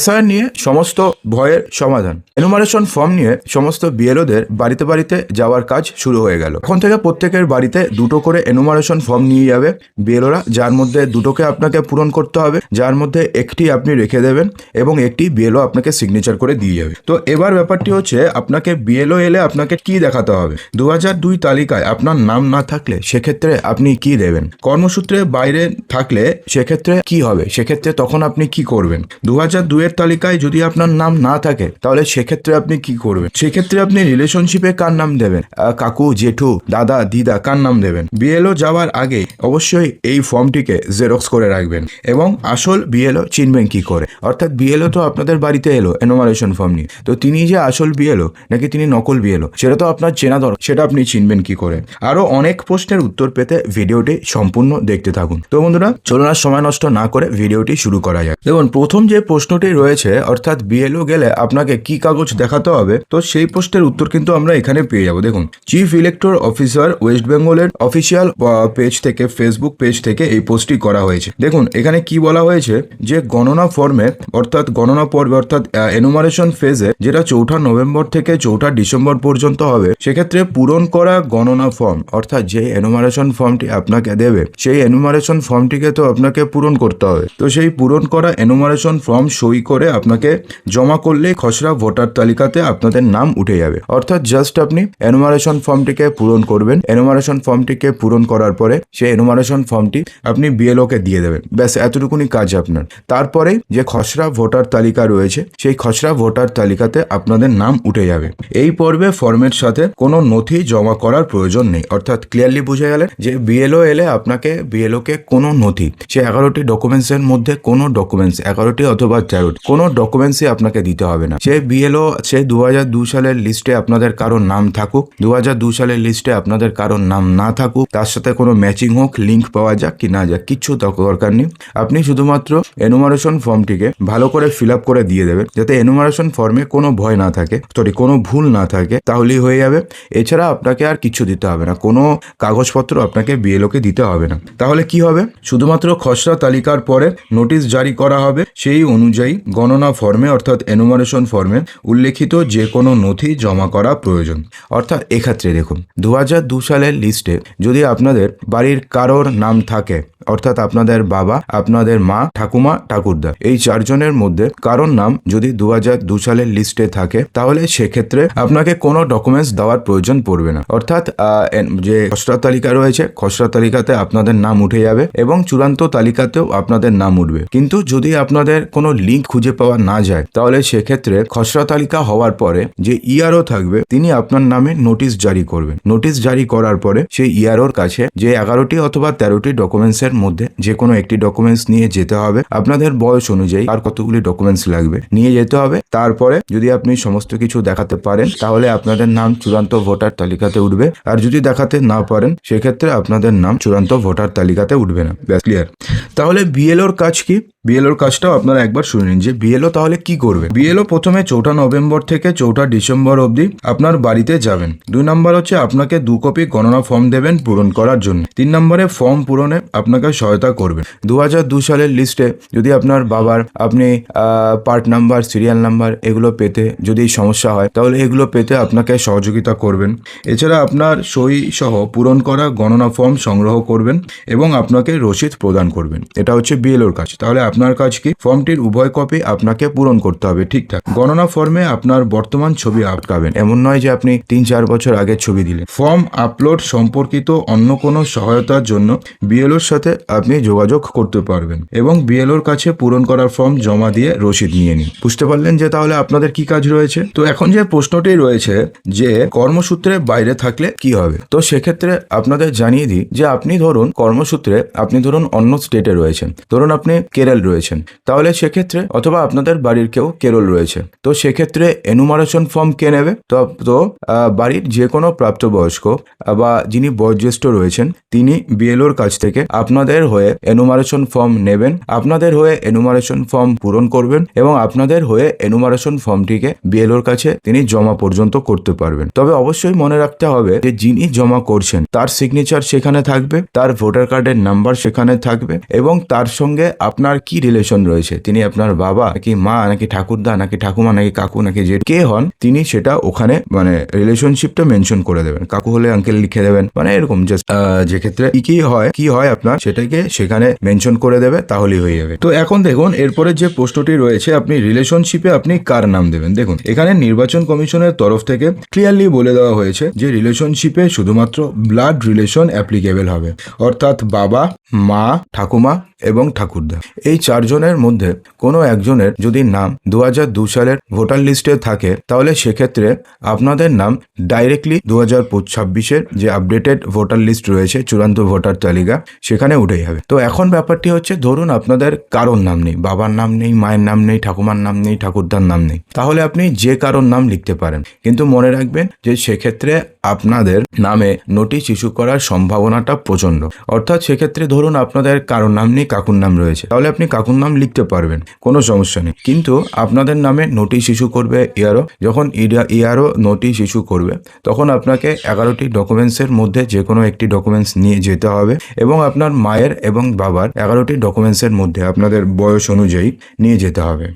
SIR নিয়ে সমস্ত ভয়ের সমাধান। এনুমারেশন ফর্ম নিয়ে সমস্ত বিএলওদের বাড়িতে বাড়িতে যাওয়ার কাজ শুরু হয়ে গেল। এখন থেকে প্রত্যেকের বাড়িতে দুটো করে এনুমারেশন ফর্ম নিয়ে যাবে। বিএলওরা, যার মধ্যে দুটোকে আপনাকে পূরণ করতে হবে, যার মধ্যে একটি আপনি রেখে দেবেন এবং একটি বিএলও আপনাকে সিগনেচার করে দিয়ে যাবে। তো এবার ব্যাপারটি হচ্ছে, আপনাকে বিএলও এলে আপনাকে কি দেখাতে হবে? দু দুই তালিকায় আপনার নাম না থাকলে সেক্ষেত্রে আপনি কি দেবেন? কর্মসূত্রে বাইরে থাকলে সেক্ষেত্রে কি হবে? সেক্ষেত্রে তখন আপনি কি করবেন? দু হাজার দুই দুইয়ের তালিকায় যদি আপনার নাম না থাকে, তাহলে সেক্ষেত্রে আপনি কি করবেন? সেক্ষেত্রে আপনি রিলেশনশিপে কার নাম দেবেন? কাকু, জেঠু, দাদা, দিদা, কার নাম দেবেন? বিএলও যাওয়ার আগে অবশ্যই এই ফর্মটিকে জেরক্স করে রাখবেন এবং আসল বিএলও চিনবেন কি করে। অর্থাৎ বিএলও তো আপনাদের বাড়িতে এলো এনোমারেশন ফর্ম নিয়ে। তো তিনি যে আসল বিএলও, নাকি তিনি নকল বিএলও, সেটা তো আপনার চেনা দরকার, সেটা আপনি চিনবেন কি করে। আরও অনেক প্রশ্নের উত্তর পেতে ভিডিওটি সম্পূর্ণ দেখতে থাকুন। তো বন্ধুরা, চলুন সময় নষ্ট না করে ভিডিওটি শুরু করা যায় দেখুন, প্রথম যে প্রশ্নটি রয়েছে, অর্থাৎ বিএলও গেলে আপনাকে কি কাগজ দেখাতে হবে? তো সেই প্রশ্নের উত্তর কিন্তু আমরা এখানে পেয়ে যাব। দেখুন চিফ ইলেক্টর অফিসার ওয়েস্ট বেঙ্গলের অফিসিয়াল পেজ থেকে ফেসবুক পেজ থেকে এই পোস্টটি করা হয়েছে। দেখুন, এখানে কি বলা হয়েছে? যে গণনা ফর্মে অর্থাৎ গণনা পর্বে, অর্থাৎ এনুমারেশন ফেজে যেটা চৌঠা নভেম্বর থেকে চৌঠা ডিসেম্বর পর্যন্ত হবে, সেক্ষেত্রে পূরণ করা গণনা ফর্ম অর্থাৎ যে এনুমারেশন ফর্মটি আপনাকে দেবে, সেই এনুমারেশন ফর্মটিকে তো আপনাকে পূরণ করতে হবে। তো সেই পূরণ করা এনুমারেশন ফর্ম সই করে আপনাকে জমা করলে খসড়া ভোটার তালিকাতে আপনাদের নাম উঠে যাবে। অর্থাৎ জাস্ট আপনি এনুমারেশন ফর্মটিকে পূরণ করবেন। এনুমারেশন ফর্মটিকে পূরণ করার পরে সেই এনুমারেশন ফর্মটি আপনি বিএলওকে দিয়ে দেবেন। ব্যাস, এতটুকুনি কাজ আপনার। তারপরে যে খসড়া ভোটার তালিকা রয়েছে, সেই খসড়া ভোটার তালিকাতে আপনাদের নাম উঠে যাবে। এই পর্বে ফর্মের সাথে কোনো নথি জমা করার প্রয়োজন নেই। অর্থাৎ ক্লিয়ারলি বুঝে গেলে যে বিএলও এলে আপনাকে বিএলও কে কোনো নথি, সে এগারোটি ডকুমেন্টস এর মধ্যে কোনো ডকুমেন্টস এগারোটি অথবা তেরোটি কোনো ডকুমেন্টসই আপনাকে দিতে হবে না। সে বিএলও, সে দু হাজার দু সালের লিস্টে আপনাদের কারোর নাম থাকুক দু হাজার দু সালের লিস্টে আপনাদের কারোর নাম না থাকুক, তার সাথে কোনো ম্যাচিং হোক লিঙ্ক পাওয়া যাক কি না যাক, কিচ্ছু দরকার নেই। আপনি শুধুমাত্র এনুমারেশন ফর্মটিকে ভালো করে ফিল আপ করে দিয়ে দেবেন, যাতে এনুমারেশন ফর্মে কোনো ভয় না থাকে সরি কোনো ভুল না থাকে, তাহলেই হয়ে যাবে। এছাড়া আপনাকে আর কিছু দিতে হবে না, কোনো কাগজপত্র আপনাকে বিএলওকে দিতে হবে না। তাহলে কি হবে? শুধুমাত্র খসড়া তালিকার পরে নোটিশ জারি করা হবে, সেই অনুযায়ী গণনা ফর্মে অর্থাৎ এনুমারেশন ফর্মে উল্লেখিত যে কোনো নথি জমা করা প্রয়োজন। অর্থাৎ এক্ষেত্রে দেখুন দু হাজার দু সালের লিস্টে যদি আপনাদের বাড়ির কারোর নাম থাকে, অর্থাৎ আপনাদের বাবা, আপনাদের মা, ঠাকুমা, ঠাকুরদা, এই চারজনের মধ্যে কারোর নাম যদি দু হাজার দু সালের লিস্টে থাকে, তাহলে সেক্ষেত্রে আপনাকে কোনো ডকুমেন্টস দেওয়ার প্রয়োজন পড়বে না। অর্থাৎ যে খসড়া তালিকা রয়েছে খসড়া তালিকাতে আপনাদের নাম উঠে যাবে এবং চূড়ান্ত তালিকাতেও আপনাদের নাম উঠবে। কিন্তু যদি আপনাদের কোনো লিঙ্ক খুঁজে পাওয়া না যায়। তাহলে সেক্ষেত্রে খসড়া তালিকা হওয়ার পরে যে ইআরও থাকবে, তিনি আপনার নামে নোটিশ জারি করবেন। নোটিশ জারি করার পরে সেই ইআরওর কাছে যে এগারোটি অথবা তেরোটি ডকুমেন্টস এর মধ্যে যে কোনো একটি ডকুমেন্টস নিয়ে যেতে হবে। আপনাদের বয়স অনুযায়ী আর কতগুলি ডকুমেন্টস লাগবে নিয়ে যেতে হবে। তারপরে যদি আপনি সমস্ত কিছু দেখাতে পারেন, তাহলে আপনাদের নাম চূড়ান্ত ভোটার তালিকাতে উঠবে। আর যদি দেখাতে না পারেন, সেক্ষেত্রে আপনাদের নাম চূড়ান্ত ভোটার তালিকাতে উঠবে না। ব্যাস ক্লিয়ার তাহলে বিএলওর কাজ কি? বিএলওর কাজটাও আপনারা একবার শুনে নিন যে বিএলও তাহলে কি করবে? বিএলও প্রথমে চৌঠা নভেম্বর থেকে চৌঠা ডিসেম্বর অবধি আপনার বাড়িতে যাবেন। দুই নম্বর হচ্ছে আপনাকে দু কপি গণনা ফর্ম দেবেন পূরণ করার জন্য। তিন নম্বরে ফর্ম পূরণে আপনাকে সহায়তা করবেন। দু হাজার দু সালের লিস্টে যদি আপনার বাবার আপনি পার্ট নাম্বার সিরিয়াল নাম্বার এগুলো পেতে যদি সমস্যা হয়, তাহলে এগুলো পেতে আপনাকে সহযোগিতা করবেন। এছাড়া আপনার সই সহ পূরণ করা গণনা ফর্ম সংগ্রহ করবেন এবং আপনাকে রসিদ প্রদান করবেন। এটা হচ্ছে বিএলওর কাজ। তাহলে আপনার কাজ কি? ফর্মটির উভয় কপি আপনাকে পূরণ করতে হবে, ঠিকঠাক। গণনা ফর্মে আপনার বর্তমান ছবি আটকাবেন এমন নয় যে আপনি তিন চার বছর আগে ছবি দিলেন। ফর্ম আপলোড সম্পর্কিত অন্য কোনো সহায়তার জন্য বিএলওর সাথে আপনি যোগাযোগ করতে পারবেন এবং বিএলওর কাছে পূরণ করার ফর্ম জমা দিয়ে রসিদ নিয়ে নিন। বুঝতে পারলেন যে তাহলে আপনাদের কি কাজ রয়েছে? তো এখন যে প্রশ্নটি রয়েছে যে কর্মসূত্রে বাইরে থাকলে কি হবে? তো সেক্ষেত্রে আপনাদের জানিয়ে দিই যে আপনি ধরুন কর্মসূত্রে, আপনি ধরুন অন্য স্টেটে রয়েছেন। ধরুন আপনি কেরল রয়েছেন। তাহলে সেক্ষেত্রে অথবা আপনাদের বাড়ির কেউ কেরল রয়েছে। তো সেক্ষেত্রে এনুমারেশন ফর্ম কে নেবে? তো তো বাড়ির যে কোনো প্রাপ্তবয়স্ক বা যিনি বয়োজ্যেষ্ঠ রয়েছেন, তিনি বিএলওর কাছ থেকে আপনাদের হয়ে এনুমারেশন ফর্ম নেবেন। আপনাদের হয়ে এনুমারেশন ফর্ম পূরণ করবেন এবং আপনাদের হয়ে এনুমারেশন ফর্মটিকে বিএলওর কাছে তিনি জমা পর্যন্ত করতে পারবেন। তবে অবশ্যই মনে রাখতে হবে যে, যিনি জমা করছেন, তার সিগনেচার সেখানে থাকবে, তার ভোটার কার্ডের নাম্বার সেখানে থাকবে এবং তার সঙ্গে আপনার কি কি রিলেশন রয়েছে? তিনি আপনার বাবা নাকি মা, নাকি ঠাকুরদা, নাকি ঠাকুমা, নাকি কাকু, নাকি যে কে হন, তিনি সেটা ওখানে মানে রিলেশনশিপটা মেনশন করে দেবেন। কাকু হলে আঙ্কেল লিখে দেবেন। মানে এরকম জাস্ট যে ক্ষেত্রে কি কি হয় কি হয় আপনার, সেটাকে সেখানে মেনশন করে দেবে, তাহলেই হয়ে যাবে। তো এখন দেখুন, এরপরে যে প্রশ্নটি রয়েছে, আপনি রিলেশনশিপে আপনি কার নাম দেবেন? দেখুন, এখানে নির্বাচন কমিশনের তরফ থেকে ক্লিয়ারলি বলে দেওয়া হয়েছে যে রিলেশনশিপে শুধুমাত্র ব্লাড রিলেশন অ্যাপ্লিকেবল হবে। অর্থাৎ বাবা, মা, ঠাকুমা এবং ঠাকুরদা। এই চারজনের মধ্যে কোনো একজনের যদি নাম দু হাজার দু সালের ভোটার লিস্টে থাকে, তাহলে সেক্ষেত্রে আপনাদের নাম ডাইরেক্টলি দু হাজার ছাব্বিশের যে আপডেটেড ভোটার লিস্ট রয়েছে, চূড়ান্ত ভোটার তালিকা, সেখানে উঠে যাবে তো এখন ব্যাপারটি হচ্ছে, ধরুন আপনাদের কারোর নাম নেই, বাবার নাম নেই, মায়ের নাম নেই, ঠাকুমার নাম নেই, ঠাকুরদার নাম নেই। তাহলে আপনি যে কারোর নাম লিখতে পারেন। কিন্তু মনে রাখবেন যে সেক্ষেত্রে আপনাদের নামে নোটিশ ইস্যু করার সম্ভাবনাটা প্রচণ্ড অর্থাৎ সেক্ষেত্রে ধরুন আপনাদের কারোর নাম নেই, কাকুর নাম রয়েছে। তাহলে আপনি কাকুর নাম লিখতে পারবেন, কোনো সমস্যা নেই। কিন্তু আপনাদের নামে নোটিশ ইস্যু করবে ইয়ারও, যখন ইয়ারও নোটিশ ইস্যু করবে, তখন আপনাকে এগারোটি ডকুমেন্টসের মধ্যে যে কোনো একটি ডকুমেন্টস নিয়ে যেতে হবে এবং আপনার মায়ের এবং বাবার এগারোটি ডকুমেন্টসের মধ্যে আপনাদের বয়স অনুযায়ী নিয়ে যেতে হবে।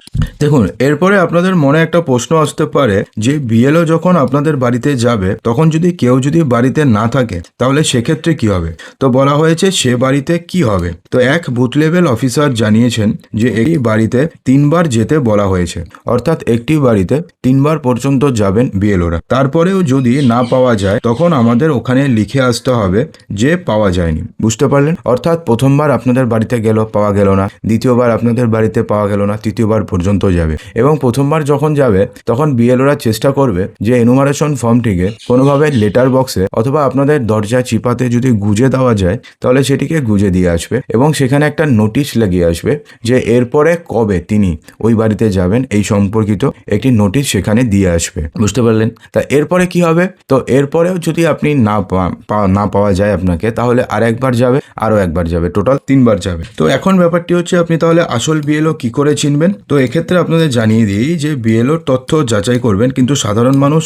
দেখুন, এরপরে আপনাদের মনে একটা প্রশ্ন আসতে পারে যে বিএলও যখন আপনাদের বাড়িতে যাবে, তখন যদি কেউ যদি বাড়িতে না থাকে, তাহলে সেক্ষেত্রে কি হবে? তো বলা হয়েছে সে বাড়িতে কি হবে? তো এক বুথ লেভেল অফিসার জানিয়েছেন যে এই বাড়িতে তিনবার যেতে বলা হয়েছে। অর্থাৎ একটি বাড়িতে তিনবার পর্যন্ত যাবেন বিএলওরা। তারপরেও যদি না পাওয়া যায়, তখন আমাদের ওখানে লিখে আসতে হবে যে পাওয়া যায়নি। বুঝতে পারলেন? অর্থাৎ প্রথমবার আপনাদের বাড়িতে গেল, পাওয়া গেল না। দ্বিতীয়বার আপনাদের বাড়িতে পাওয়া গেল না, তৃতীয়বার পর্যন্ত যাবে। এবং প্রথমবার যখন যাবে, তখন বিএলওরা চেষ্টা করবে যে এনুমারেশন ফর্মটিকে কোনোভাবে লেটার বক্সে অথবা আপনাদের দরজা চিপাতে যদি গুজে দেওয়া যায়, তাহলে সেটিকে গুজে দিয়ে আসবে এবং সেখানে একটা নোটিশ লাগিয়ে আসবে যে এরপরে কবে তিনি ওই বাড়িতে যাবেন, এই সম্পর্কিত একটি নোটিশ সেখানে দিয়ে আসবে। বুঝতে পারলেন? তা এরপরে কি হবে? তো এরপরেও যদি আপনি না না পাওয়া যায় আপনাকে, তাহলে আর একবার যাবে, আরও একবার যাবে টোটাল তিনবার যাবে। তো এখন ব্যাপারটি হচ্ছে আপনি তাহলে আসল বিএলও কি করে চিনবেন? তো এক্ষেত্রে আপনাদের জানিয়ে দিই যে বিএলওর তথ্য যাচাই করবেন, কিন্তু সাধারণ মানুষ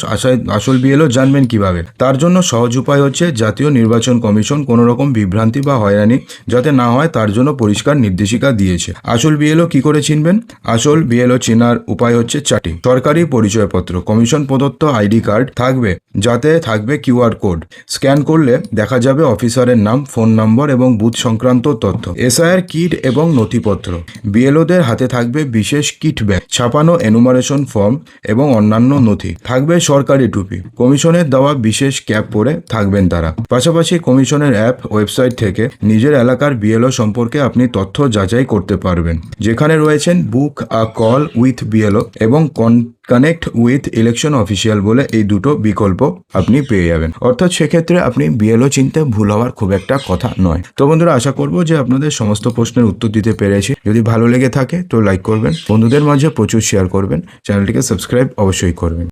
আসল বিএলও জানবেন কীভাবে? তার জন্য সহজ উপায় হচ্ছে জাতীয় নির্বাচন কমিশন কোনো রকম বিভ্রান্তি বা হয়রানি যাতে না হয় তার জন্য পরিষ্কার নির্দেশিকা দিয়েছে। আসল বিএলও কি করে চিনবেন? আসল বিএলও চেনার উপায় হচ্ছে চারটি। সরকারি পরিচয়পত্র, কমিশন প্রদত্ত আইডি কার্ড থাকবে, যাতে থাকবে কিউআর কোড। স্ক্যান করলে দেখা যাবে অফিসারের নাম, ফোন নম্বর এবং বুথ সংক্রান্ত তথ্য। এসআইআর কিট এবং নথিপত্র। বিএলওদের হাতে থাকবে বিশেষ কিট ব্যাগ, ছাপানো এনুমারেশন ফর্ম এবং অন্যান্য নথি। থাকবে সরকারি টুপি। কমিশনের দেওয়া বিশেষ ক্যাপ পরে থাকবেন তারা। পাশাপাশি কমিশনের অ্যাপ, ওয়েবসাইট থেকে নিজের এলাকার বিএলও সম্পর্কে আপনি তথ্য যাচাই করতে পারবেন। যেখানে রয়েছেন book a call with BLO এবং কন কানেক্ট উইথ ইলেকশন অফিসিয়াল বলে এই দুটো বিকল্প আপনি পেয়ে যাবেন। অর্থাৎ সেক্ষেত্রে আপনি বিএলও চিনতে ভুল হওয়ার খুব একটা কথা নয়। তো বন্ধুরা, আশা করব যে আপনাদের সমস্ত প্রশ্নের উত্তর দিতে পেরেছি। যদি ভালো লেগে থাকে তো লাইক করবেন। বন্ধুদের মাঝে প্রচুর শেয়ার করবেন। চ্যানেলটিকে সাবস্ক্রাইব অবশ্যই করবেন।